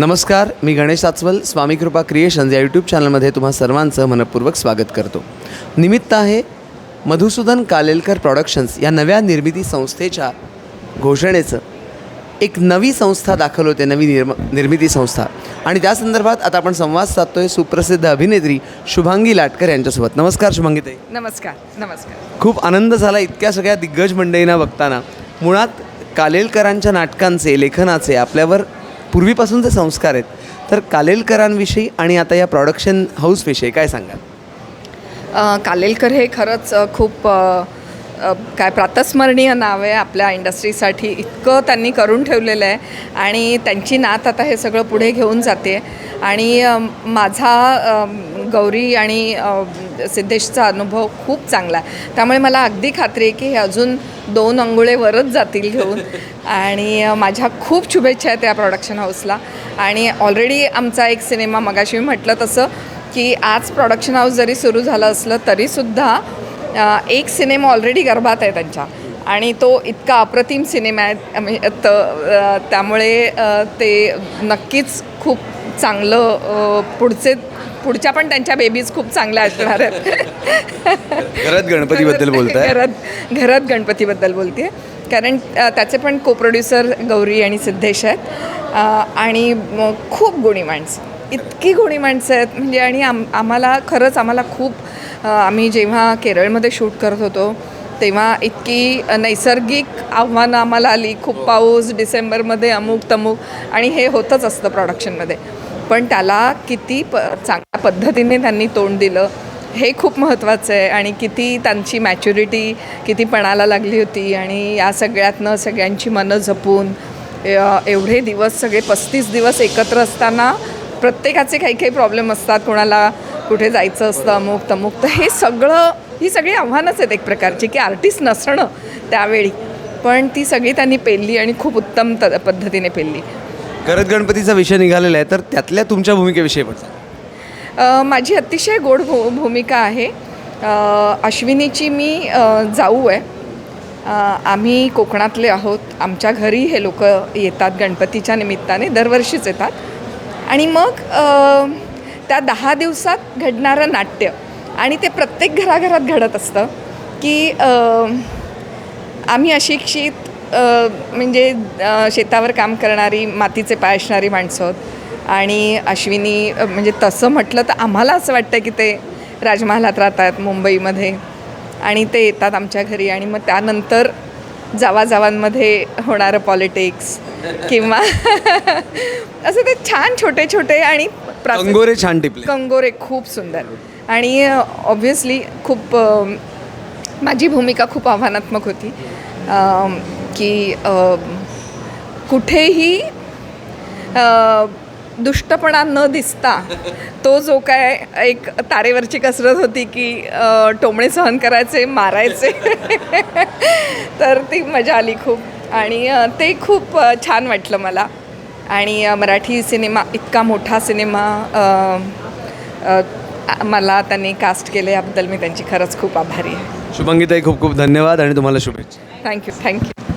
नमस्कार मी गणेश साचवल स्वामी कृपा क्रिएशन्स या यूट्यूब चॅनलमध्ये तुम्हा सर्वांचं मनपूर्वक स्वागत करतो. निमित्त आहे मधुसूदन कालेलकर प्रॉडक्शन्स या नव्या निर्मिती संस्थेच्या घोषणेचं. एक नवी संस्था दाखल होते नवी निर्म निर्मिती संस्था. आणि त्या संदर्भात आता आपण संवाद साधतोय सुप्रसिद्ध अभिनेत्री शुभांगी लाटकर यांच्यासोबत. नमस्कार शुभांगी ताई. नमस्कार नमस्कार. खूप आनंद झाला इतक्या सगळ्या दिग्गज मंडळींना बघताना. मुळात कालेलकरांच्या नाटकांचे लेखनाचे आपल्यावर पूर्वीपासूनचे संस्कार आहेत तर कालेलकरांविषयी आणि आता या प्रॉडक्शन हाऊसविषयी काय सांगाल? कालेलकर हे खरंच खूप काय प्रातस्मरणीय नाव आहे आपल्या इंडस्ट्रीसाठी इतकं त्यांनी करून ठेवलेलं आहे आणि त्यांची नात आता हे सगळं पुढे घेऊन जाते. आणि माझा गौरी आणि सिद्धेशचा अनुभव खूप चांगला आहे. त्यामुळे मला अगदी खात्री आहे की हे अजून दोन अंघोळे वरच जातील घेऊन. आणि माझ्या खूप शुभेच्छा आहेत त्या प्रॉडक्शन हाऊसला आणि ऑलरेडी आमचा एक सिनेमा मगाशी मी म्हटलं तसं की आज प्रॉडक्शन हाऊस जरी सुरू झालं असलं तरीसुद्धा एक सिनेमा ऑलरेडी गर्भात आहे त्यांच्या. आणि तो इतका अप्रतिम सिनेमा आहे. म्हणजे त्यामुळे ते नक्कीच खूप चांगलं पुढचे पुढच्या पण त्यांच्या बेबीज खूप चांगल्या असणार आहेत. घरात गणपतीबद्दल बोलताय? घरात घरात गणपतीबद्दल बोलते. कारण त्याचे पण को प्रोड्युसर गौरी आणि सिद्धेश आहेत. आणि खूप गुणी माणसं इतकी गुणी माणसं आहेत. म्हणजे आणि आम आम्हाला खरंच आम्हाला खूप आम्ही जेव्हा केरळमध्ये शूट करत होतो तेव्हा इतकी नैसर्गिक आव्हानं आम्हाला आली. खूप पाऊस डिसेंबरमध्ये अमुक तमुक आणि हे होतच असतं प्रोडक्शनमध्ये पण त्याला किती प चांगल्या पद्धतीने त्यांनी तोंड दिलं हे खूप महत्त्वाचं आहे. आणि किती त्यांची मॅच्युरिटी किती पणाला लागली होती. आणि या सगळ्यातनं सगळ्यांची मनं जपून एवढे दिवस सगळे पस्तीस दिवस एकत्र असताना प्रत्येकाचे काही काही प्रॉब्लेम असतात. कोणाला कुठे जायचं असतं अमुक तमुक. तर हे सगळं ही सगळी आव्हानच आहेत एक प्रकारची की आर्टिस्ट नसणं त्यावेळी. पण ती सगळी त्यांनी पेलली आणि खूप उत्तम त पद्धतीने पेलली. करत गणपतीचा विषय निघालेला आहे तर त्यातल्या तुमच्या भूमिकेविषयी पण माझी अतिशय गोड भू भूमिका आहे. अश्विनीची मी जाऊ आहे. आम्ही कोकणातले आहोत. आमच्या घरी हे लोक येतात गणपतीच्या निमित्ताने दरवर्षीच येतात. आणि मग त्या दहा दिवसात घडणारं नाट्य. आणि ते प्रत्येक घराघरात घडत असतं की आम्ही अशिक्षित म्हणजे शेतावर काम करणारी मातीचे पाय असणारी माणसं. आहोत आणि अश्विनी म्हणजे तसं म्हटलं तर आम्हाला असं वाटतं की ते राजमहालात राहतात मुंबईमध्ये. आणि ते येतात आमच्या घरी आणि मग त्यानंतर जावाजावांमध्ये होणारं पॉलिटिक्स किंवा असं ते छान छोटे छोटे आणि प्रास- कंगोरे छान टिपले. कंगोरे खूप सुंदर. आणि ऑब्व्हियसली खूप अ, माझी भूमिका खूप आव्हानात्मक होती. अ, की अ, कुठेही अ, दुष्टपणा न दिसता तो जो काय एक तारेवरची कसरत होती की टोमणे सहन करायचे मारायचे तर ती मजा आली खूप. आणि ते खूप छान वाटलं मला. आणि मराठी सिनेमा इतका मोठा सिनेमा मला त्यांनी कास्ट केले याबद्दल मी त्यांची खरंच खूप आभारी आहे. शुभांगीताई खूप खूप धन्यवाद आणि तुम्हाला शुभेच्छा. Thank you thank you